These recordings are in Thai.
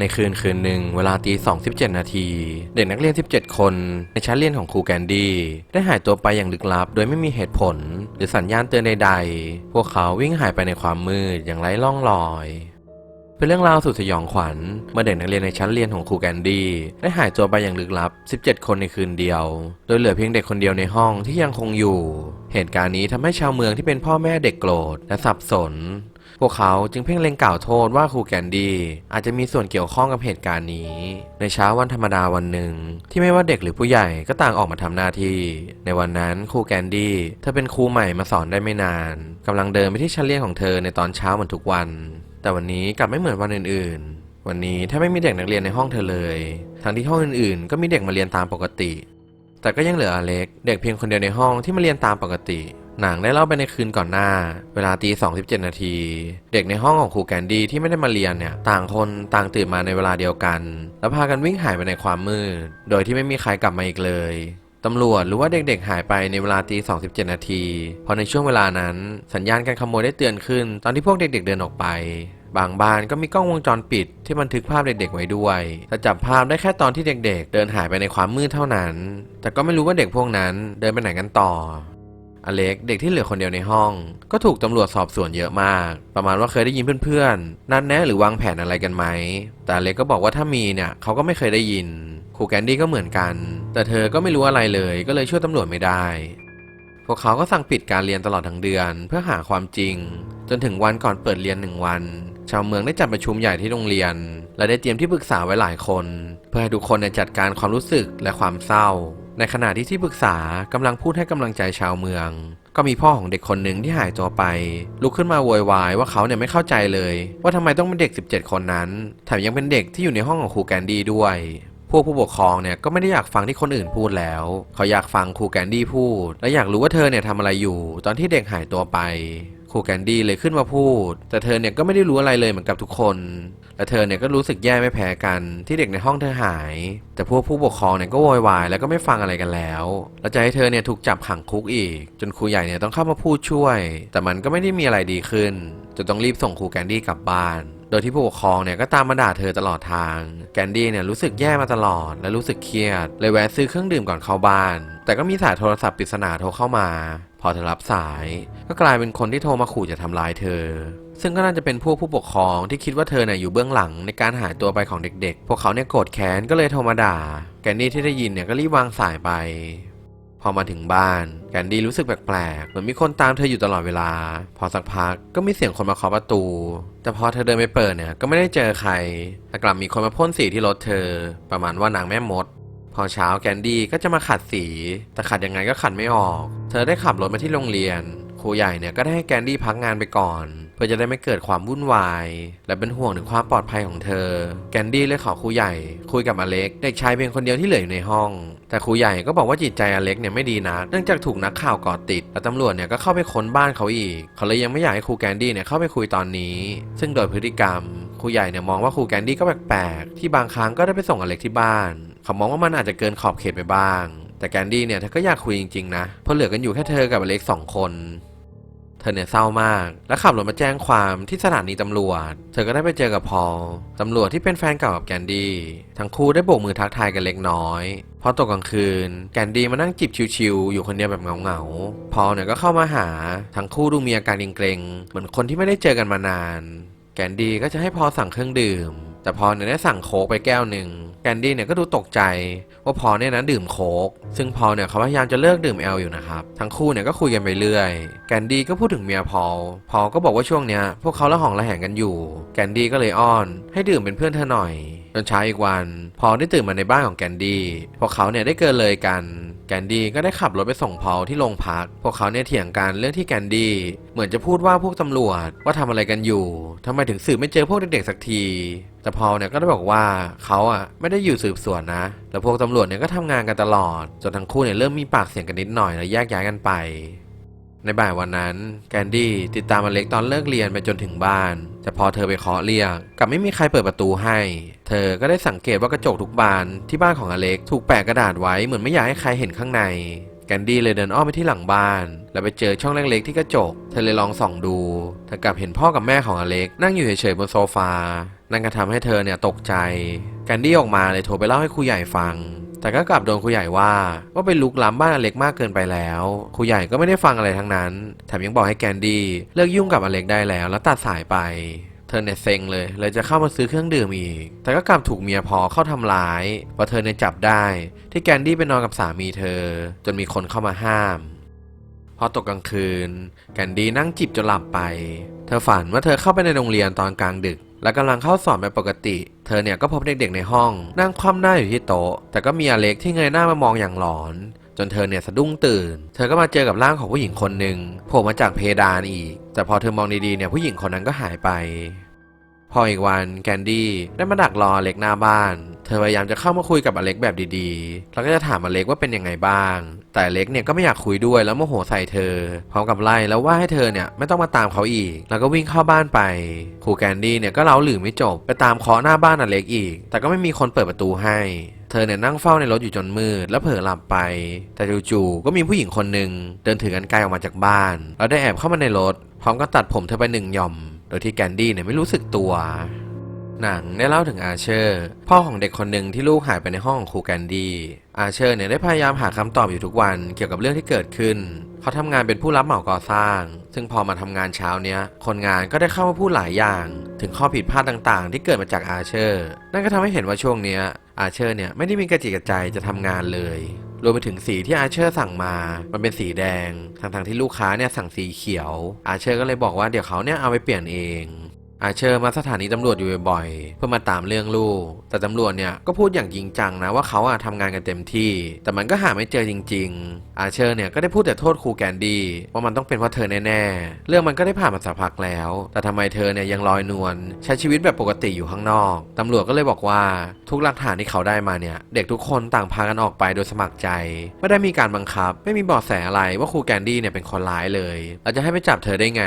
ในคืนคืนหนึ่งเวลาตีสองสิบเจ็ดนาที เด็กนักเรียน 17 คน ในชั้นเรียนของครูแกนดี้ได้หายตัวไปอย่างลึกลับ โดยไม่มีเหตุผล หรือสัญญาณเตือนใดๆ พวกเขาวิ่งหายไปในความมืดอย่างไร้ร่องรอย เป็นเรื่องราวสุดสยองขวัญเมื่อเด็กนักเรียนในชั้นเรียนของครูแกนดี้ได้หายตัวไปอย่างลึกลับ 17 คนในคืนเดียว โดยเหลือเพียงเด็กคนเดียวในห้องที่ยังคงอยู่ เหตุการณ์นี้ทำให้ชาวเมืองที่เป็นพ่อแม่เด็กโกรธและสับสน พวกเขาจึงเพ่งเล็งกล่าวโทษว่าครูแกนดี้อาจจะมีส่วนเกี่ยวข้องกับเหตุการณ์นี้ ในเช้าวันธรรมดาวันหนึ่ง ที่ไม่ว่าเด็กหรือผู้ใหญ่ก็ต่างออกมาทำหน้าที่ ในวันนั้นครูแกนดี้เธอเป็นครูใหม่มาสอนได้ไม่นานกำลังเดินไปที่ชั้นเรียนของเธอในตอนเช้าเหมือนทุกวัน แต่วันนี้กลับไม่เหมือนวันอื่น ๆ วันนี้ถ้าไม่มีเด็กนักเรียนในห้องเธอเลย ทั้งที่ห้องอื่นๆ ก็มีเด็กมาเรียนตามปกติ แต่ก็ยังเหลืออเล็ก เด็กเพียงคนเดียวในห้องที่มาเรียนตามปกติ หนังได้เล่าไปในคืนก่อนหน้า เวลาตีสองสิบเจ็ดนาที เด็กในห้องของครูแกนดี้ที่ไม่ได้มาเรียนเนี่ย ต่างคนต่างตื่นมาในเวลาเดียวกัน แล้วพากันวิ่งหายไปในความมืด โดยที่ไม่มีใครกลับมาอีกเลยตำรวจรู้ว่าเด็กๆหายไปในเวลาตีสองสิบเจ็ดนาที เพราะในช่วงเวลานั้น สัญญาณการขโมยได้เตือนขึ้น ตอนที่พวกเด็ก ๆ เดินออกไป บางบ้านก็มีกล้องวงจรปิดที่บันทึกภาพเด็กๆไว้ด้วยแต่จับภาพได้แค่ตอนที่เด็ก ๆ เดินหายไปในความมืดเท่านั้น แต่ก็ไม่รู้ว่าเด็กพวกนั้นเดินไปไหนกันต่อ อเล็กเด็กที่เหลือคนเดียวในห้อง ก็ถูกตำรวจสอบสวนเยอะมาก ประมาณว่าเคยได้ยินเพื่อนๆ นัดแนะหรือวางแผนอะไรกันไหม แต่อเล็กก็บอกว่าถ้ามีเนี่ยเขาก็ไม่เคยได้ยินครูแกนดี้ก็เหมือนกัน แต่เธอก็ไม่รู้อะไรเลยก็เลยช่วยตำรวจไม่ได้ พวกเขาก็สั่งปิดการเรียนตลอดทั้งเดือนเพื่อหาความจริง จนถึงวันก่อนเปิดเรียนหนึ่งวัน ชาวเมืองได้จัดประชุมใหญ่ที่โรงเรียน และได้เตรียมที่ปรึกษาไว้หลายคน เพื่อให้ทุกคนจัดการความรู้สึกและความเศร้า ในขณะที่ที่ปรึกษากำลังพูดให้กำลังใจชาวเมือง ก็มีพ่อของเด็กคนหนึ่งที่หายตัวไป ลุกขึ้นมาโวยวายว่าเขาเนี่ยไม่เข้าใจเลย ว่าทำไมต้องเป็นเด็ก 17 คนนั้นแถมยังเป็นเด็กที่อยู่ในห้องของครูแกนดี้ด้วยพวกผู้ปกครองเนี่ยก็ไม่ได้อยากฟังที่คนอื่นพูดแล้ว เขาอยากฟังครูแกนดี้พูด และอยากรู้ว่าเธอเนี่ยทำอะไรอยู่ ตอนที่เด็กหายตัวไป ครูแกนดี้เลยขึ้นมาพูด แต่เธอเนี่ยก็ไม่ได้รู้อะไรเลยเหมือนกับทุกคน และเธอเนี่ยก็รู้สึกแย่ไม่แพ้กัน ที่เด็กในห้องเธอหาย แต่พวกผู้ปกครองเนี่ยก็โวยวายแล้วก็ไม่ฟังอะไรกันแล้ว แล้วจะให้เธอเนี่ยถูกจับขังคุกอีก จนครูใหญ่เนี่ยต้องเข้ามาพูดช่วย แต่มันก็ไม่ได้มีอะไรดีขึ้นจนต้องรีบส่งครูแกนดี้กลับบ้านโดยที่ผู้ปกครองเนี่ยก็ตามมาด่าเธอตลอดทาง แกนดี้เนี่ยรู้สึกแย่มาตลอด และรู้สึกเครียด เลยแวะซื้อเครื่องดื่มก่อนเข้าบ้าน แต่ก็มีสายโทรศัพท์ปริศนาโทรเข้ามา พอเธอรับสาย ก็กลายเป็นคนที่โทรมาขู่จะทำร้ายเธอ ซึ่งก็น่าจะเป็นพวกผู้ปกครองที่คิดว่าเธอเนี่ยอยู่เบื้องหลังในการหายตัวไปของเด็กๆ พวกเขาเนี่ยโกรธแค้นก็เลยโทรมาด่า แกนดี้ที่ได้ยินเนี่ยก็รีบวางสายไป พอมาถึงบ้านแกนดี้รู้สึกแปลกๆ เหมือนมีคนตามเธออยู่ตลอดเวลา พอสักพักก็มีเสียงคนมาเคาะประตู แต่พอเธอเดินไปเปิดเนี่ยก็ไม่ได้เจอใคร แต่กลับมีคนมาพ่นสีที่รถเธอ ประมาณว่านางแม่มด พอเช้าแกนดี้ก็จะมาขัดสี แต่ขัดยังไงก็ขัดไม่ออก เธอได้ขับรถมาที่โรงเรียน ครูใหญ่เนี่ยก็ได้ให้แกนดี้พักงานไปก่อน เพื่อจะได้ไม่เกิดความวุ่นวาย และเป็นห่วงถึงความปลอดภัยของเธอแกนดี้เลยขอครูใหญ่ คุยกับอเล็ก เด็กชายเพียงคนเดียวที่เหลืออยู่ในห้อง แต่ครูใหญ่ก็บอกว่าจิตใจอเล็กเนี่ยไม่ดีนักเนื่องจากถูกนักข่าวก่อติด และตำรวจเนี่ยก็เข้าไปค้นบ้านเขาอีก เขาเลยยังไม่อยากให้ครูแกนดี้เนี่ยเข้าไปคุยตอนนี้ ซึ่งโดยพฤติกรรมครูใหญ่เนี่ยมองว่าครูแกนดี้ก็แปลกๆที่บางครั้งก็ได้ไปส่งอเล็กที่บ้าน เขามองว่ามันอาจจะเกินขอบเขตไปบ้าง แต่แกนดี้เนี่ยเธอก็อยากคุยจริงๆนะ เพราะเหลือกันอยู่แค่เธอกับอเล็กสองคน เธอเนี่ยเศร้ามาก และขับรถมาแจ้งความที่สถานีตำรวจ เธอก็ได้ไปเจอกับพอลตำรวจที่เป็นแฟนเก่ากับแกนดี้ ทั้งคู่ได้โบกมือทักทายกันเล็กน้อย พอตกกลางคืน แกนดี้มานั่งจิบชิวๆอยู่คนเดียวแบบเหงาๆ พอลเนี่ยก็เข้ามาหา ทั้งคู่ดูมีอาการเกรงๆ เหมือนคนที่ไม่ได้เจอกันมานาน แกนดี้ก็จะให้พอลสั่งเครื่องดื่ม แต่พอเนี่ยได้สั่งโค้กไปแก้วหนึ่งแกนดี้เนี่ยก็ดูตกใจ ว่าพอเนี่ยนะดื่มโค้กซึ่งพอเนี่ยเขาพยายามจะเลิกดื่มแอลอยู่นะครับทั้งคู่เนี่ยก็คุยกันไปเรื่อยแกนดี้ก็พูดถึงเมียพอพอก็บอกว่าช่วงเนี้ยพวกเขาละหองละแหงกันอยู่แกนดี้ก็เลยอ้อน ให้ดื่มเป็นเพื่อนเธอหน่อยจนเช้าอีกวัน พอลได้ตื่นมาในบ้านของแกนดี้พวกเขาเนี่ยได้เกินเลยกัน แกนดี้ก็ได้ขับรถไปส่งพอลที่โรงพัก พวกเขาเนี่ยเถียงกันเรื่องที่แกนดี้เหมือนจะพูดว่าพวกตำรวจว่าทำอะไรกันอยู่ทำไมถึงสืบไม่เจอพวกเด็กๆสักทีแต่พอลเนี่ยก็ได้บอกว่าเขาอะไม่ได้อยู่สืบสวนนะแล้วพวกตำรวจเนี่ยก็ทำงานกันตลอดจนทั้งคู่เนี่ยเริ่มมีปากเสียงกันนิดหน่อยแล้วแยกย้ายกันไป ในบ่ายวันนั้น แกนดี้ติดตามอเล็กตอนเลิกเรียนไปจนถึงบ้าน แต่พอเธอไปเคาะเรียกกลับไม่มีใครเปิดประตูให้ เธอก็ได้สังเกตว่ากระจกทุกบานที่บ้านของอเล็กถูกแปะกระดาษไว้เหมือนไม่อยากให้ใครเห็นข้างในแกนดี้เลยเดินอ้อมไปที่หลังบ้าน แล้วไปเจอช่องเล็กๆที่กระจก เธอเลยลองส่องดูเธอกลับเห็นพ่อกับแม่ของอเล็ก นั่งอยู่เฉยๆบนโซฟา นั่นก็ทำให้เธอเนี่ยตกใจแคนดี้ออกมาเลยโทรไปเล่าให้ครูใหญ่ฟัง แต่ก็กลับโดนครูใหญ่ว่าว่าเป็นลุกล้ำบ้านอเล็กมากเกินไปแล้วครูใหญ่ก็ไม่ได้ฟังอะไรทั้งนั้น แถมยังบอกให้แคนดี้เลิกยุ่งกับอเล็กได้แล้ว แล้วตัดสายไปเธอเนี่ยเซ็งเลย เลยจะเข้ามาซื้อเครื่องดื่มอีก แต่ก็กลับถูกเมียพอเข้าทำร้ายเพราเธอเนี่ยจับได้ ที่แกนดี้ไปนอนกับสามีเธอ จนมีคนเข้ามาห้าม พอตกกลางคืน แกนดี้นั่งจิบจนหลับไป เธอฝันว่าเธอเข้าไปในโรงเรียนตอนกลางดึก และกำลังเข้าสอนแบบปกติ เธอเนี่ยก็พบเด็กๆในห้อง นั่งคว่ำหน้าอยู่ที่โต๊ะ แต่ก็มีอเล็กที่เงยหน้ามามองอย่างหลอน จนเธอเนี่ยสะดุ้งตื่น เธอก็มาเจอกับร่างของผู้หญิงคนหนึ่งโผล่มาจากเพดานอีก แต่พอเธอมองดีๆเนี่ยผู้หญิงคนนั้นก็หายไป พออีกวันแคนดี้ได้มาดักรออเล็กหน้าบ้าน เธอพยายามจะเข้ามาคุยกับอเล็กแบบดีๆ แล้วก็จะถามอเล็กว่าเป็นยังไงบ้าง แต่อเล็กเนี่ยก็ไม่อยากคุยด้วยแล้วโมโหใส่เธอ พร้อมกับไล่แล้วว่าให้เธอเนี่ยไม่ต้องมาตามเขาอีก แล้วก็วิ่งเข้าบ้านไป ครูแคนดี้เนี่ยก็เล้าหลือไม่จบไปตามเคาะหน้าบ้านอเล็กอีก แต่ก็ไม่มีคนเปิดประตูให้เธอเนี่ยนั่งเฝ้าในรถอยู่จนมืด แล้วเผลอหลับไป แต่จู่ๆก็มีผู้หญิงคนหนึ่งเดินถือกันไกลออกมาจากบ้าน แล้วได้แอบเข้ามาในรถ พร้อมกับตัดผมเธอไปหนึ่งหย่อม โดยที่แกนดี้เนี่ยไม่รู้สึกตัว หนังได้เล่าถึงอาเชอร์ พ่อของเด็กคนหนึ่งที่ลูกหายไปในห้องของครูแกนดี้ อาเชอร์เนี่ยได้พยายามหาคำตอบอยู่ทุกวันเกี่ยวกับเรื่องที่เกิดขึ้น เขาทำงานเป็นผู้รับเหมาก่อสร้าง ซึ่งพอมาทำงานเช้าเนี้ย คนงานก็ได้เข้ามาพูดหลายอย่าง ถึงข้อผิดพลาดต่างๆ ที่เกิดมาจากอาเชอร์ นั่นก็ทำให้เห็นว่าช่วงเนี้ยอาเชอร์เนี่ยไม่ได้มีกระจิกกระใจจะทำงานเลย รวมไปถึงสีที่อาเชอร์สั่งมา มันเป็นสีแดงทั้งที่ลูกค้าเนี่ยสั่งสีเขียว อาเชอร์ก็เลยบอกว่าเดี๋ยวเขาเนี่ยเอาไปเปลี่ยนเอง อาเชอร์มาสถานีตำรวจอยู่บ่อยๆ เพื่อมาตามเรื่องลูก แต่ตำรวจเนี่ยก็พูดอย่างจริงจังนะว่าเขาอะทำงานกันเต็มที่ แต่มันก็หาไม่เจอจริง ๆ อาเชอร์เนี่ยก็ได้พูดแต่โทษครูแกนดี้ว่ามันต้องเป็นเพราะเธอแน่ๆ เรื่องมันก็ได้ผ่านมาสักพักแล้ว แต่ทำไมเธอเนี่ยยังลอยนวลใช้ชีวิตแบบปกติอยู่ข้างนอก ตำรวจก็เลยบอกว่าทุกหลักฐานที่เขาได้มาเนี่ยเด็กทุกคนต่างพากันออกไปโดยสมัครใจ ไม่ได้มีการบังคับ ไม่มีเบาะแสอะไรว่าครูแกนดี้เนี่ยเป็นคนร้ายเลยเราจะให้ไปจับเธอได้ไง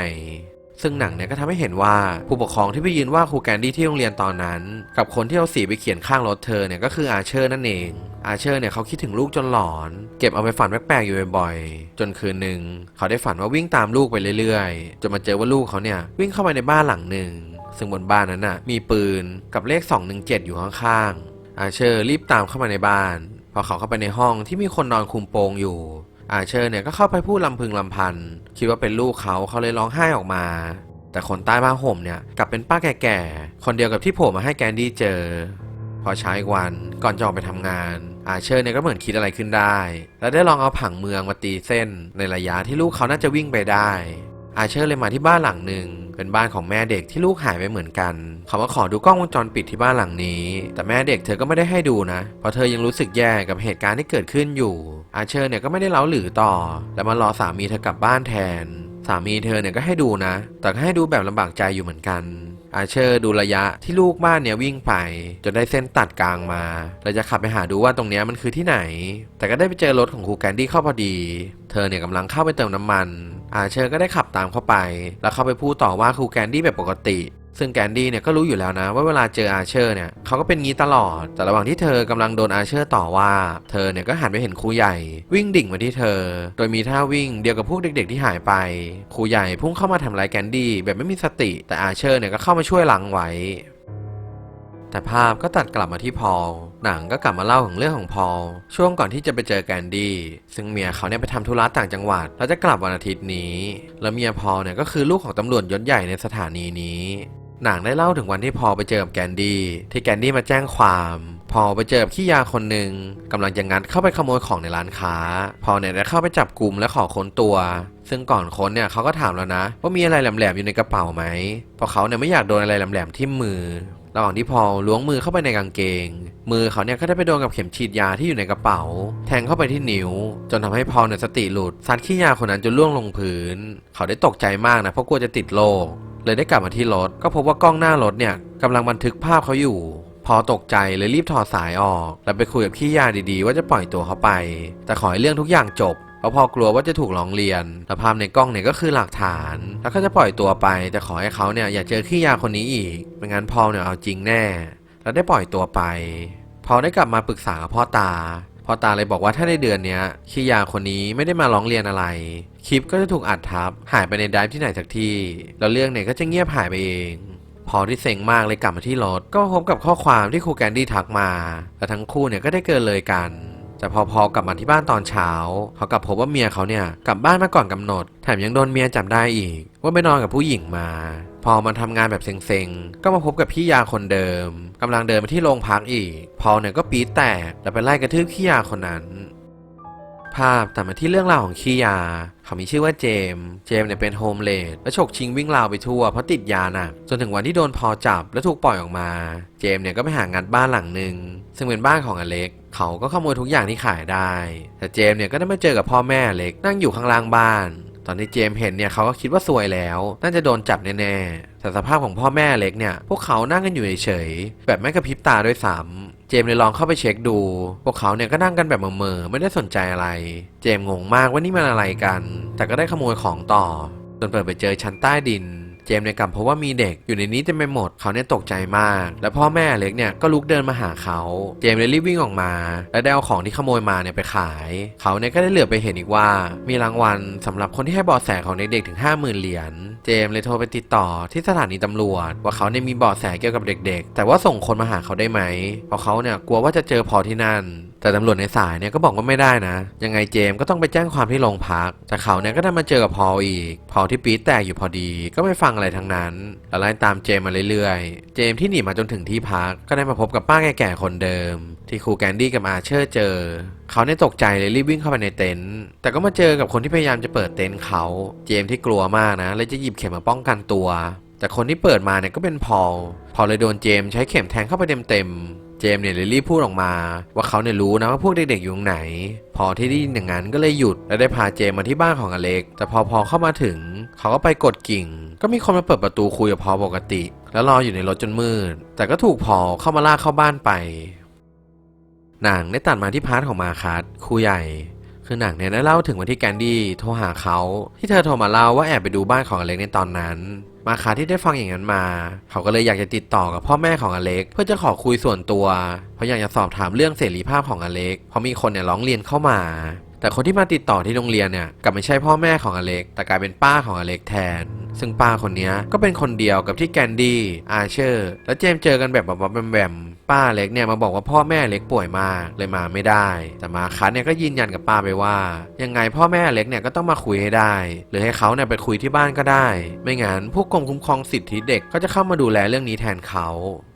ซึ่งหนังเนี่ยก็ทำให้เห็นว่าผู้ปกครองที่ไปยืนว่าครูแกนดี้ที่โรงเรียนตอนนั้น กับคนที่เอาสีไปเขียนข้างรถเธอเนี่ยก็คืออาเชอร์นั่นเอง อาเชอร์เนี่ยเขาคิดถึงลูกจนหลอน เก็บเอาไปฝันแปลกๆอยู่บ่อยๆ จนคืนหนึ่งเขาได้ฝันว่าวิ่งตามลูกไปเรื่อยๆ จนมาเจอว่าลูกเขาเนี่ยวิ่งเข้าไปในบ้านหลังหนึ่ง ซึ่งบนบ้านนั้นน่ะมีปืนกับเลข 217 อยู่ข้างๆ อาเชอร์รีบตามเข้ามาในบ้าน พอเขาเข้าไปในห้องที่มีคนนอนคุมโปงอยู่ อาเชอร์เนี่ยก็เข้าไปพูดลำพึงลำพัน คิดว่าเป็นลูกเขาเขาเลยร้องไห้ออกมา แต่คนใต้ผ้าห่มเนี่ยกลับเป็นป้าแก่ๆ คนเดียวกับที่โผล่มาให้แกนดี้เจอ พอเช้าอีกวันก่อนจะออกไปทำงาน อาเชอร์เนี่ยก็เหมือนคิดอะไรขึ้นได้ และได้ลองเอาผังเมืองมาตีเส้น ในระยะที่ลูกเขาน่าจะวิ่งไปได้ อาเชอร์เลยมาที่บ้านหลังหนึ่งเป็นบ้านของแม่เด็กที่ลูกหายไปเหมือนกันเขามาขอดูกล้องวงจรปิดที่บ้านหลังนี้ แต่แม่เด็กเธอก็ไม่ได้ให้ดูนะ เพราะเธอยังรู้สึกแย่กับเหตุการณ์ที่เกิดขึ้นอยู่ อาเชอร์เนี่ยก็ไม่ได้เล้าหรือต่อ และมารอสามีเธอกลับบ้านแทน สามีเธอเนี่ยก็ให้ดูนะ แต่ก็ให้ดูแบบลำบากใจอยู่เหมือนกัน อาเชอร์ดูระยะที่ลูกบ้านเนี่ยวิ่งไปจนได้เส้นตัดกลางมาแล้วจะขับไปหาดูว่าตรงนี้มันคือที่ไหน แต่ก็ได้ไปเจอรถของครูแกนดี้เข้าพอดี เธอเนี่ยกำลังเข้าไปเติมน้ำมัน อาเชอร์ก็ได้ขับตามเข้าไป แล้วเข้าไปพูดต่อว่าครูแกนดี้แบบปกติ ซึ่งแกนดี้เนี่ยก็รู้อยู่แล้วนะว่าเวลาเจออาเชอร์เนี่ยเขาก็เป็นงี้ตลอด แต่ระหว่างที่เธอกำลังโดนอาเชอร์ต่อว่า เธอเนี่ยก็หันไปเห็นครูใหญ่ วิ่งดิ่งมาที่เธอ โดยมีท่าวิ่งเดียวกับพวกเด็ก ๆ ที่หายไปครูใหญ่พุ่งเข้ามาทำร้ายแกนดี้แบบไม่มีสติ แต่อาเชอร์เนี่ยก็เข้ามาช่วยหลังไว้ แต่ภาพก็ตัดกลับมาที่พอล หนังก็กลับมาเล่าถึงเรื่องของพอลช่วงก่อนที่จะไปเจอแกนดี้ซึ่งเมียเขาเนี่ยไปทำธุระต่างจังหวัด แล้วจะกลับวันอาทิตย์นี้ แล้วเมียพอลเนี่ยก็คือลูกของตำรวจยศใหญ่ในสถานีนี้หนังได้เล่าถึงวันที่พอลไปเจอกับแกนดี้ที่แกนดี้มาแจ้งความ พอลไปเจอกับขี้ยาคนหนึ่งกำลังจะงัดเข้าไปขโมยของในร้านค้า พอลเนี่ยได้เข้าไปจับกลุ่มและขอค้นตัว ซึ่งก่อนค้นเนี่ยเขาก็ถามแล้วนะ ว่ามีอะไรแหลมๆอยู่ในกระเป๋าไหมเพราะเขาเนี่ยไม่อยากโดนอะไรแหลมๆที่มือ ระหว่างที่พอลล้วงมือเข้าไปในกางเกง มือเขาเนี่ยก็ได้ไปโดนกับเข็มฉีดยาที่อยู่ในกระเป๋า แทงเข้าไปที่นิ้ว จนทำให้พอลเนี่ยสติหลุดซัดขี้ยาคนนั้นจนล่วงลงพื้น เขาได้ตกใจมากนะเพราะกลัวจะติดโรคเลยได้กลับมาที่รถ ก็พบว่ากล้องหน้ารถเนี่ยกำลังบันทึกภาพเขาอยู่ พอตกใจเลยรีบถอดสายออก แล้วไปคุยกับขี้ยาดีๆ ว่าจะปล่อยตัวเขาไป แต่ขอให้เรื่องทุกอย่างจบ เพราะพอกลัวว่าจะถูกร้องเรียนและภาพในกล้องเนี่ยก็คือหลักฐาน แล้วก็จะปล่อยตัวไป แต่ขอให้เขาเนี่ยอย่าเจอขี้ยาคนนี้อีกไม่งั้นพอลเนี่ยเอาจริงแน่ แล้วได้ปล่อยตัวไป พอได้กลับมาปรึกษากับพ่อตาพ่อตาเลยบอกว่าถ้าในเดือนเนี้ยขี้ยาคนนี้ไม่ได้มาร้องเรียนอะไร คลิปก็จะถูกอัดทับ หายไปในไดรฟ์ที่ไหนสักที่ แล้วเรื่องเนี่ยก็จะเงียบหายไปเองพพอที่เซ็งมากเลยกลับมาที่รถก็พบกับข้อความที่ครูแกนดี้ทักมา และทั้งคู่เนี่ยก็ได้เกินเลยกัน แต่พอพอกลับมาที่บ้านตอนเช้า เขากลับพบว่าเมียเขาเนี่ยกลับบ้านมาก่อนกำหนด แถมยังโดนเมียจับได้อีก ว่าไปนอนกับผู้หญิงมา พอมาทำงานแบบเซ็งๆ ก็มาพบกับพี่ยาคนเดิมกำลังเดินไปที่โรงพักอีก พอเนี่ยก็ปี๊ดแตกแล้วไปไล่กระทืบพี่ยาคนนั้นภาพตัดมาที่เรื่องราวของขี้ยา เขามีชื่อว่าเจมส์เจมส์เนี่ยเป็นโฮมเลดและฉกชิงวิ่งราวไปทั่วเพราะติดยาหนักจนถึงวันที่โดนพอจับและถูกปล่อยออกมา เจมส์เนี่ยก็ไปหางานบ้านหลังหนึ่งซึ่งเป็นบ้านของอเล็ก เขาก็ขโมยทุกอย่างที่ขายได้ แต่เจมเนี่ยก็ได้มาเจอกับพ่อแม่เล็กนั่งอยู่ข้างล่างบ้าน ตอนที่เจมเห็นเนี่ยเขาก็คิดว่าซวยแล้ว น่าจะโดนจับแน่ๆ แต่สภาพของพ่อแม่เล็กเนี่ย พวกเขานั่งกันอยู่เฉยๆ แบบไม่กระพริบตาด้วยซ้ำเจมเลยลองเข้าไปเช็คดู พวกเขาเนี่ยก็นั่งกันแบบเมื่อๆไม่ได้สนใจอะไร เจมงงมากว่านี่มันอะไรกัน แต่ก็ได้ขโมยของต่อ จนเปิดไปเจอชั้นใต้ดิน เจมส์เนี่ยกลับเพราะว่ามีเด็กอยู่ในนี้เต็มไปหมดเขาเนี่ยตกใจมาก และพ่อแม่เล็กเนี่ยก็ลุกเดินมาหาเขาเจมส์เลยรีบวิ่งออกมา และได้เอาของที่ขโมยมาเนี่ยไปขาย เขาเนี่ยก็ได้เหลือไปเห็นอีกว่า มีรางวัลสำหรับคนที่ให้เบาะแสของเด็กๆถึง 50,000 เหรียญเจมส์เลยโทรไปติดต่อที่สถานีตำรวจ ว่าเขาเนี่ยมีเบาะแสเกี่ยวกับเด็ก ๆ แต่ว่าส่งคนมาหาเขาได้ไหมเพราะเขาเนี่ยกลัวว่าจะเจอพอที่นั่นแต่ตำรวจในสายเนี่ยก็บอกว่าไม่ได้นะ ยังไงเจมส์ก็ต้องไปแจ้งความที่โรงพักแต่เขาเนี่ยก็ได้มาเจอกับพออีก พอที่ปี๊ดแตกอยู่พอดี ก็ไม่ฟังอะไรทั้งนั้นแล้วไล่ตามเจมมาเรื่อยๆ เจมที่หนีมาจนถึงที่พักก็ได้มาพบกับป้าแก่ๆคนเดิม ที่ครูแกนดี้กับอาเชอร์เจอ เขาเนี่ยตกใจเลยรีบวิ่งเข้าไปในเต็นท์แต่ก็มาเจอกับคนที่พยายามจะเปิดเต็นท์เขา เจมที่กลัวมากนะเลยจะหยิบเข็มมาป้องกันตัว แต่คนที่เปิดมาเนี่ยก็เป็นพอลพอลเลยโดนเจมใช้เข็มแทงเข้าไปเต็มๆ เจมเนี่ยเลยรีบพูดออกมา ว่าเขาเนี่ยรู้นะว่าพวกเด็กๆอยู่ตรงไหน พอที่ได้ยินอย่างนั้นก็เลยหยุดและได้พาเจมมาที่บ้านของอเล็ก แต่พอพอเข้ามาถึง เขาก็ไปกดกิ่ง ก็มีคนมาเปิดประตูคุยกับพอปกติ แล้วรออยู่ในรถจนมืด แต่ก็ถูกพอเข้ามาลากเข้าบ้านไปหนังได้ตัดมาที่พาร์ทของมาคัสครูใหญ่คือหนังเนี่ยได้เล่าถึงวันที่แกนดี้โทรหาเขาที่เธอโทรมาเล่าว่าแอบไปดูบ้านของอเล็กในตอนนั้น มาคาที่ได้ฟังอย่างนั้นมา เขาก็เลยอยากจะติดต่อกับพ่อแม่ของอเล็ก เพื่อจะขอคุยส่วนตัว เพราะอยากจะสอบถามเรื่องเสรีภาพของอเล็กเพราะมีคนเนี่ยร้องเรียนเข้ามา แต่คนที่มาติดต่อที่โรงเรียนเนี่ยกลับไม่ใช่พ่อแม่ของอเล็ก แต่กลายเป็นป้าของอเล็กแทน ซึ่งป้าคนนี้ก็เป็นคนเดียวกับที่แกนดี้อาเชอร์ และเจมส์เจอกันแบบแบบแบมป้าเล็กเนี่ยมาบอกว่าพ่อแม่เล็กป่วยมากเลยมาไม่ได้ แต่มาคัสเนี่ยก็ยืนยันกับป้าไปว่า ยังไงพ่อแม่เล็กเนี่ยก็ต้องมาคุยให้ได้ หรือให้เขาเนี่ยไปคุยที่บ้านก็ได้ ไม่งั้นผู้กรมคุ้มครองสิทธิเด็กก็จะเข้ามาดูแลเรื่องนี้แทนเขา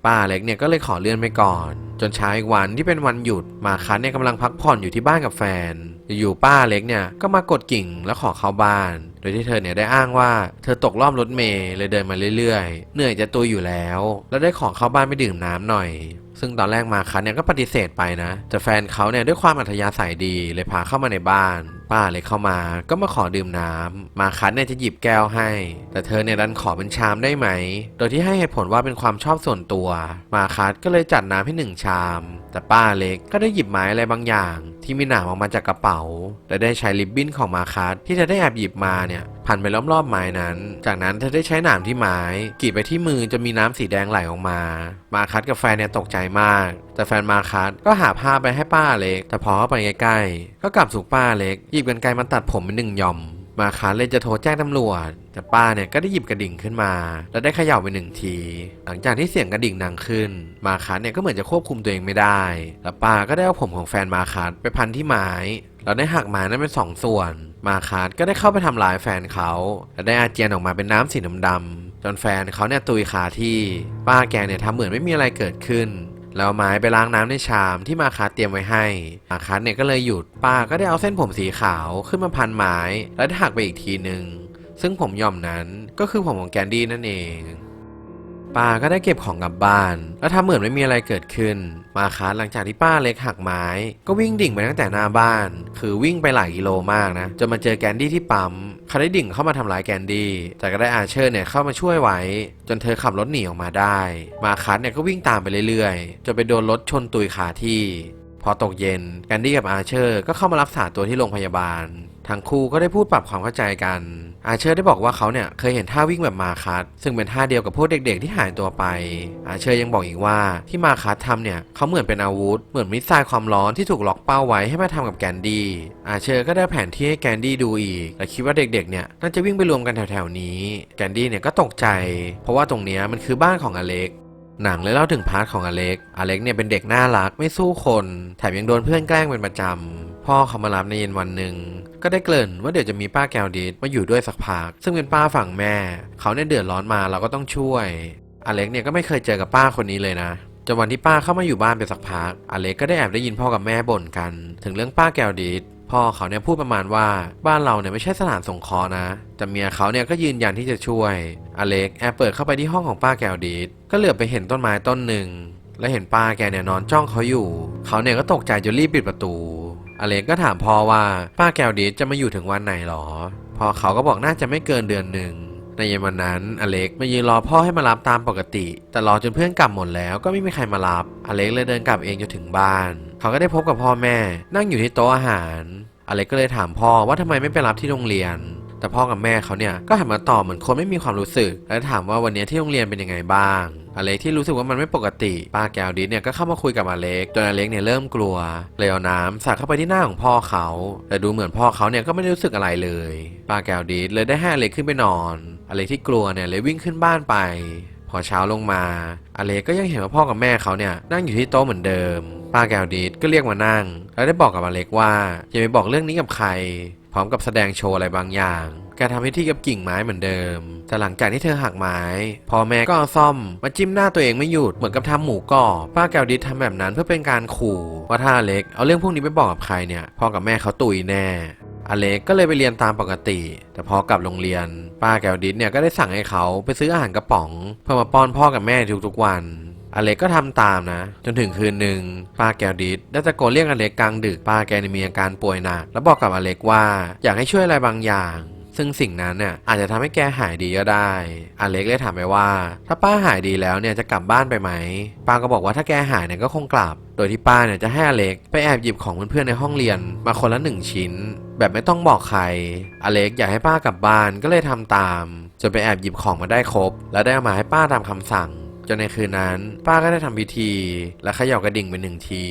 ป้าเล็กเนี่ยก็เลยขอเลื่อนไปก่อน จนเช้าอีกวันที่เป็นวันหยุดมาคัสเนี่ยกำลังพักผ่อนอยู่ที่บ้านกับแฟน อยู่ๆป้าเล็กเนี่ยก็มากดกิ่งแล้วขอเข้าบ้าน โดยที่เธอเนี่ยได้อ้างว่าเธอตกรอบรถเมย์เลยเดินมาเรื่อยๆ เหนื่อยจะตัวอยู่แล้ว แล้วได้ขอเข้าบ้านไปดื่มน้ำหน่อย ซึ่งตอนแรกมาคันเนี่ยก็ปฏิเสธไปนะแต่แฟนเขาเนี่ยด้วยความอัธยาศัยดีเลยพาเข้ามาในบ้าน ป้าเลยเข้ามา ก็มาขอดื่มน้ำมาคัสเนี่ยจะหยิบแก้วให้ แต่เธอเนี่ยดันขอเป็นชามได้ไหม โดยที่ให้เหตุผลว่าเป็นความชอบส่วนตัว มาคัสก็เลยจัดน้ำให้หนึ่งชาม แต่ป้าเล็กก็ได้หยิบไม้อะไรบางอย่าง ที่มีหนามออกมาจากกระเป๋า และได้ใช้ริบบิ้นของมาคัสที่เธอได้แอบหยิบมาเนี่ย พันไปรอบๆไม้นั้น จากนั้นเธอได้ใช้หนามที่ไม้กรีดไปที่มือจนมีน้ำสีแดงไหลออกมา มาคัสกับแฟนเนี่ยตกใจมาก แต่แฟนมาคัสก็หาผ้าไปให้ป้าเล็ก แต่พอเข้าไปใกล้ๆก็กลับสุกป้าเล็กหยิบกันไกรมาตัดผมเป็นหนึ่งย่อมมาคัสเลยจะโทรแจ้งตำรวจ แต่ป้าเนี่ยก็ได้หยิบกระดิ่งขึ้นมา แล้วได้เขย่าไปหนึ่งที หลังจากที่เสียงกระดิ่งดังขึ้น มาคัสเนี่ยก็เหมือนจะควบคุมตัวเองไม่ได้ แล้วป้าก็ได้เอาผมของแฟนมาคัสไปพันที่ไม้แล้วได้หักไม้นั้นเป็นสองส่วน มาคัสก็ได้เข้าไปทำลายแฟนเขาและได้อาเจียนออกมาเป็นน้ำสีดำๆจนแฟนเขาเนี่ยตุยคาที่ป้าแกเนี่ยทำเหมือนไม่มีอะไรเกิดขึ้นแล้วเอาไม้ไปล้างน้ำในชามที่มาคัสเตรียมไว้ให้ มาคัสเนี่ยก็เลยหยุด ป้าก็ได้เอาเส้นผมสีขาวขึ้นมาพันไม้ แล้วหักไปอีกทีหนึ่ง ซึ่งผมย่อมนั้นก็คือผมของแกนดี้นั่นเอง ป้าก็ได้เก็บของกลับบ้าน แล้วทำเหมือนไม่มีอะไรเกิดขึ้น มาคัสหลังจากที่ป้าเล็กหักไม้ ก็วิ่งดิ่งไปตั้งแต่หน้าบ้าน คือวิ่งไปหลายกิโลมากนะจนมาเจอแกนดี้ที่ปั๊มเขาได้ดิ่งเข้ามาทำร้ายแกนดี้แต่ก็ได้อาเชอร์เนี่ยเข้ามาช่วยไว้ จนเธอขับรถหนีออกมาได้ มาคัสเนี่ยก็วิ่งตามไปเรื่อยๆจนไปโดนรถชนตุยขาที่ พอตกเย็นแกนดี้กับอาเชอร์ ก็เข้ามารักษาตัวที่โรงพยาบาล ทั้งคู่ก็ได้พูดปรับความเข้าใจกัน อาเชอร์ได้บอกว่าเขาเนี่ยเคยเห็นท่าวิ่งแบบมาคัสซึ่งเป็นท่าเดียวกับพวกเด็กๆที่หายตัวไป อาเชอร์ยังบอกอีกว่าที่มาคัสทำเนี่ยเขาเหมือนเป็นอาวุธ เหมือนมิสไซล์ความร้อนที่ถูกล็อกเป้าไว้ให้มาทำกับแกนดี้อาเชอร์ก็ได้แผนที่ให้แกนดี้ดูอีก และคิดว่าเด็กๆเนี่ยน่าจะวิ่งไปรวมกันแถวๆนี้ แกนดี้เนี่ยก็ตกใจ เพราะว่าตรงนี้มันคือบ้านของอเล็กหนังเลยเล่าถึงพาร์ทของอเล็ก อเล็กเนี่ยเป็นเด็กน่ารักไม่สู้คน แถมยังโดนเพื่อนแกล้งเป็นประจำ พ่อเขามารับในเย็นวันหนึ่ง ก็ได้เกริ่นว่าเดี๋ยวจะมีป้าแกวดิสมาอยู่ด้วยสักพัก ซึ่งเป็นป้าฝั่งแม่ เขาเนี่ยเดือดร้อนมาเราก็ต้องช่วย อเล็กเนี่ยก็ไม่เคยเจอกับป้าคนนี้เลยนะจนวันที่ป้าเข้ามาอยู่บ้านไปสักพัก อเล็กก็ได้แอบได้ยินพ่อกับแม่บ่นกัน ถึงเรื่องป้าแกวดิสพ่อเขาเนี่ยพูดประมาณว่าบ้านเราเนี่ยไม่ใช่สถานสงเคราะห์นะ แต่เมียเขาเนี่ยก็ยืนยันที่จะช่วย อเล็กแอบเปิดเข้าไปที่ห้องของป้าแกวดิสก็เหลือบไปเห็นต้นไม้ต้นหนึ่งและเห็นป้าแกเนี่ยนอนจ้องเขาอยู่ เขาเนี่ยก็ตกใจจนรีบปิดประตู อเล็กก็ถามพ่อว่าป้าแก้วดิสจะมาอยู่ถึงวันไหนหรอ พ่อเขาก็บอกน่าจะไม่เกินเดือนหนึ่งในเย็นวันนั้น อเล็กมายืนรอพ่อให้มารับตามปกติ แต่รอจนเพื่อนกลับหมดแล้วก็ไม่มีใครมารับ อเล็กเลยเดินกลับเองจนถึงบ้าน เขาก็ได้พบกับพ่อแม่ นั่งอยู่ที่โต๊ะอาหาร อเล็กก็เลยถามพ่อว่าทำไมไม่ไปรับที่โรงเรียน แต่พ่อกับแม่เขาเนี่ยก็หันมาตอบเหมือนคนไม่มีความรู้สึก และถามว่าวันนี้ที่โรงเรียนเป็นยังไงบ้าง อเล็กที่รู้สึกว่ามันไม่ปกติป้าแกวดิสเนี่ยก็เข้ามาคุยกับอเล็กจนอเล็กเนี่ยเริ่มกลัวเลยเอาน้ำสาดเข้าไปที่หน้าของพ่อเขา แต่ดูเหมือนพ่อเขาเนี่ยก็ไม่ได้รู้สึกอะไรเลยป้าแกวดิสเลยได้ให้อเล็กขึ้นไปนอนอเล็กที่กลัวเนี่ยเลยวิ่งขึ้นบ้านไปพอเช้าลงมาอเล็กก็ยังเห็นว่าพ่อกับแม่เขาเนี่ยนั่งอยู่ที่โต๊ะเหมือนเดิม ป้าแกวดิสก็เรียกมานั่ง แล้วได้บอกกับอเล็กว่าอย่าไปบอกเรื่องนี้กับใคร พร้อมกับแสดงโชว์อะไรบางอย่าง แกทำพิธีกับกิ่งไม้เหมือนเดิม แต่หลังจากที่เธอหักไม้พ่อแม่ก็เอาซ่อม มาจิ้มหน้าตัวเองไม่หยุดเหมือนกับทำหมูกรอบป้าแกวดิสทำแบบนั้นเพื่อเป็นการขู่ว่าถ้าเล็กเอาเรื่องพวกนี้ไปบอกกับใครเนี่ยพ่อกับแม่เขาตุยแน่อเล็กก็เลยไปเรียนตามปกติ แต่พอกลับโรงเรียน ป้าแกวดิสเนี่ยก็ได้สั่งให้เขาไปซื้ออาหารกระป๋อง เพื่อมาป้อนพ่อกับแม่ทุกๆวันอเล็กก็ทำตามนะ จนถึงคืนหนึ่งป้าแกวดิสได้ตะโกนเรียกอเล็กกลางดึกป้าแกนี่มีอาการป่วยหนัก แล้วบอกกับอเล็กว่าอยากให้ช่วยอะไรบางอย่าง ซึ่งสิ่งนั้นเนี่ยอาจจะทำให้แกหายดีก็ได้อเล็กเลยถามไปว่า ถ้าป้าหายดีแล้วเนี่ยจะกลับบ้านไปไหมป้าก็บอกว่าถ้าแกหายเนี่ยก็คงกลับ โดยที่ป้าเนี่ยจะให้อเล็กไปแอบหยิบของเพื่อนๆในห้องเรียนมาคนละหนึ่งชิ้น แบบไม่ต้องบอกใคร อเล็กอยากให้ป้ากลับบ้านก็เลยทำตามจนไปแอบหยิบของมาได้ครบ แล้วได้เอามาให้ป้าตามคำสั่ง จนในคืนนั้น ป้าก็ได้ทำพิธี และเขย่ากระดิ่งไปหนึ่งที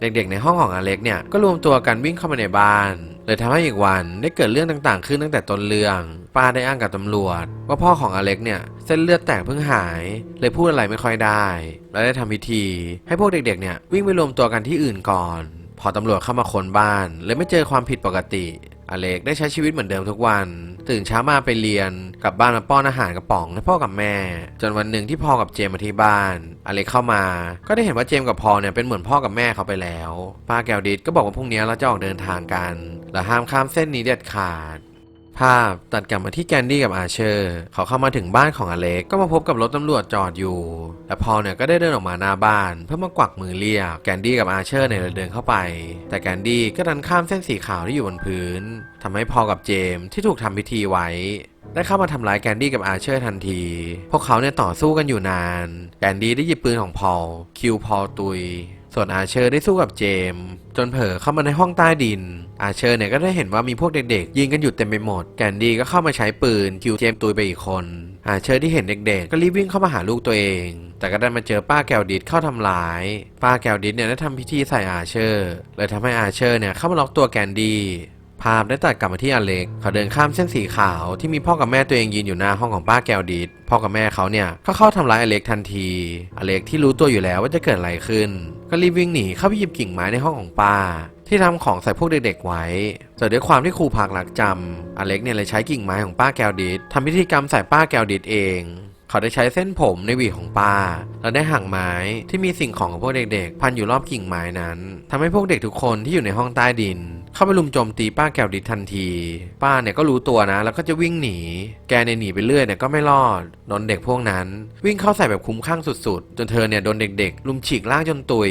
เด็กๆ ในห้องของอเล็กเนี่ยก็รวมตัวกันวิ่งเข้ามาในบ้านเลยทำให้อีกวันได้เกิดเรื่องต่างๆ ขึ้นตั้งแต่ต้นเรื่อง ป้าได้อ้างกับตำรวจ ว่าพ่อของอเล็กเนี่ยเส้นเลือดแตกเพิ่งหาย เลยพูดอะไรไม่ค่อยได้ และได้ทำพิธี ให้พวกเด็กๆเนี่ยวิ่งไปรวมตัวกันที่อื่นก่อน พอตำรวจเข้ามาค้นบ้านเลยไม่เจอความผิดปกติ อเล็กได้ใช้ชีวิตเหมือนเดิมทุกวัน ตื่นเช้ามาไปเรียน กลับบ้านมาป้อนอาหารกระป๋องให้พ่อกับแม่ จนวันหนึ่งที่พ่อกับเจมมาที่บ้าน อเล็กเข้ามา ก็ได้เห็นว่าเจมกับพอเนี่ยเป็นเหมือนพ่อกับแม่เขาไปแล้ว ป้าแกวดิดก็บอกว่าพรุ่งนี้เราจะออกเดินทางกันและห้ามข้ามเส้นนี้เด็ดขาด ภาพตัดกลับมาที่แกนดี้กับอาเชอร์ เขาเข้ามาถึงบ้านของอเล็ก ก็มาพบกับรถตำรวจจอดอยู่ และพอลเนี่ยก็ได้เดินออกมาหน้าบ้าน เพื่อมากวักมือเรียก แกนดี้กับอาเชอร์เนี่ยเดินเข้าไป แต่แกนดี้ก็ดันข้ามเส้นสีขาวที่อยู่บนพื้นทำให้พอลกับเจมส์ที่ถูกทำพิธีไว้ ได้เข้ามาทำร้ายแกนดี้กับอาเชอร์ทันที พวกเขาเนี่ยต่อสู้กันอยู่นาน แกนดี้ได้หยิบปืนของพอลคิวพอลตุย ส่วนอาเชอร์ได้สู้กับเจม จนเผลอเข้ามาในห้องใต้ดิน อาเชอร์เนี่ยก็ได้เห็นว่ามีพวกเด็กๆ ยิงกันอยู่เต็มไปหมด แกนดี้ก็เข้ามาใช้ปืนคิวเจมตุยไปอีกคน อาเชอร์ที่เห็นเด็กๆ ก็รีบวิ่งเข้ามาหาลูกตัวเอง แต่ก็ได้มาเจอป้าแกวดิดเข้าทำร้าย ป้าแกวดิดเนี่ยได้ทำพิธีใส่อาเชอร์เลยทำให้อาเชอร์เนี่ยเข้ามาล็อกตัวแกนดี้ ภาพได้ตัดกลับมาที่อเล็ก เขาเดินข้ามเส้นสีขาวที่มีพ่อกับแม่ตัวเองยืนอยู่หน้าห้องของป้าแกวดิดพ่อกับแม่เขาเนี่ยก็เข้าทำร้ายอเล็กทันที อเล็กที่รู้ตัวอยู่แล้วว่าจะเกิดอะไรขึ้น ก็รีบวิ่งหนีเข้าไปหยิบกิ่งไม้ในห้องของป้า ที่ทำของใส่พวกเด็กๆไว้แต่ด้วยความที่ครูพักรักจำอเล็กเนี่ยเลยใช้กิ่งไม้ของป้าแกวดิดทำพิธีกรรมใส่ป้าแกวดิดเอง เขาได้ใช้เส้นผมในหวีของป้า แล้วได้ห่างไม้ที่มีสิ่งของของพวกเด็กๆ พันอยู่รอบกิ่งไม้นั้นทำให้พวกเด็กทุกคนที่อยู่ในห้องใต้ดิน เข้าไปลุมโจมตีป้าแกวดิทันที ป้าเนี่ยก็รู้ตัวนะ แล้วก็จะวิ่งหนี แกเนี่ยหนีไปเรื่อยเนี่ยก็ไม่รอดโดนเด็กพวกนั้น วิ่งเข้าใส่แบบคุ้มข้างสุดๆ จนเธอเนี่ยโดนเด็กๆ ลุมฉีกล่างจนตุย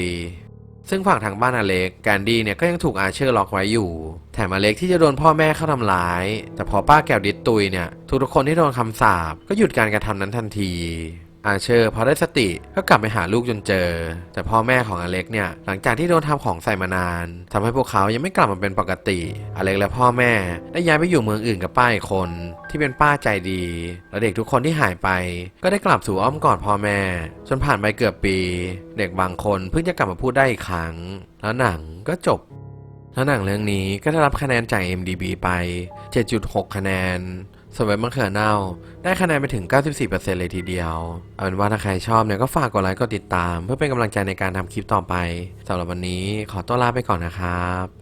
ซึ่งฝั่งทางบ้านอเล็กแกนดี้เนี่ยก็ยังถูกอาเชอร์ล็อกไว้อยู่ แถมอเล็กที่จะโดนพ่อแม่เข้าทำร้าย แต่พอป้าแกวดิดตุยเนี่ยทุกคนที่โดนคำสาปก็หยุดการกระทำนั้นทันที อาเชอร์พอได้สติก็กลับไปหาลูกจนเจอ แต่พ่อแม่ของอเล็กเนี่ยหลังจากที่โดนทำของใส่มานานทำให้พวกเขายังไม่กลับมาเป็นปกติ อเล็กและพ่อแม่ได้ย้ายไปอยู่เมืองอื่นกับป้าอีกคน ที่เป็นป้าใจดี และเด็กทุกคนที่หายไป ก็ได้กลับสู่อ้อมกอดพ่อแม่ จนผ่านไปเกือบปี เด็กบางคนเพิ่งจะกลับมาพูดได้อีกครั้ง แล้วหนังก็จบแล้วหนังเรื่องนี้ก็ได้รับคะแนนจาก MDB ไป 7.6 คะแนน ส่วนเว็บมะเขือเน่าได้คะแนนไปถึง 94%เลยทีเดียว เอาเป็นว่าถ้าใครชอบเนี่ยก็ฝากกดไลค์กดติดตาม เพื่อเป็นกำลังใจในการทำคลิปต่อไปสำหรับวันนี้ขอตัวลาไปก่อนนะครับ